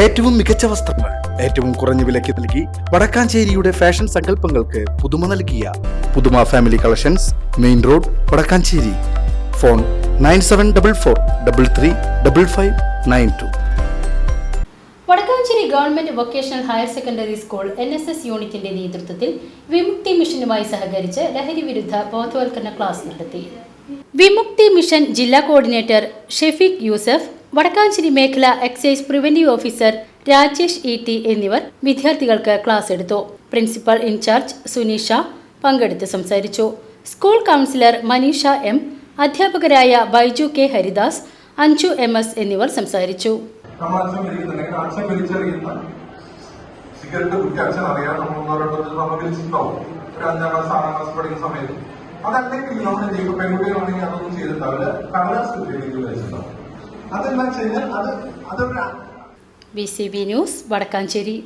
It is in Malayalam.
ഏറ്റവും മികച്ച വസ്ത്രങ്ങൾ ഏറ്റവും കുറഞ്ഞ വിലയ്ക്ക് നൽകി വടക്കാഞ്ചേരിയുടെ ഫാഷൻ സങ്കല്പങ്ങൾക്ക് പുതുമ നൽകിയ പുതുമ family collections main road Vadakkanchery. Phone nine seven double four double three double five nine two. Vadakkanchery government vocational higher secondary school N S S യൂണിറ്റിന്റെ നേതൃത്വത്തിൽ വിമുക്തി മിഷനുമായി സഹകരിച്ച് ലഹരി വിരുദ്ധ ബോധവൽക്കരണ ക്ലാസ് നടത്തി. വിമുക്തി മിഷൻ ജില്ലാ കോർഡിനേറ്റർ ഷെഫീഖ് യൂസഫ് വടക്കാഞ്ചേരി മേഖല excise preventive officer Rajesh E T എന്നിവർ വിദ്യാർത്ഥികൾക്ക് ക്ലാസ് എടുത്തു. പ്രിൻസിപ്പൽ ഇൻചാർജ് സുനീഷ പങ്കെടുത്ത് സംസാരിച്ചു. സ്കൂൾ കൗൺസിലർ മനീഷ എം അധ്യാപകരായ Baiju K Haridas Anju M S എന്നിവർ സംസാരിച്ചു. സിഗരറ്റ് ഒരു സമയത്ത്. അതല്ലെങ്കിൽ നമ്മുടെ ജീവിതം പെൺകുട്ടികളാണെങ്കിൽ അതൊന്നും ചെയ്തിട്ടുണ്ടാവില്ല കടലാസ് കുട്ടികൾ വെച്ചിട്ടുണ്ടാവും അതെന്താ വെച്ച് അത് അതൊരു B C B news Vadakkanchery.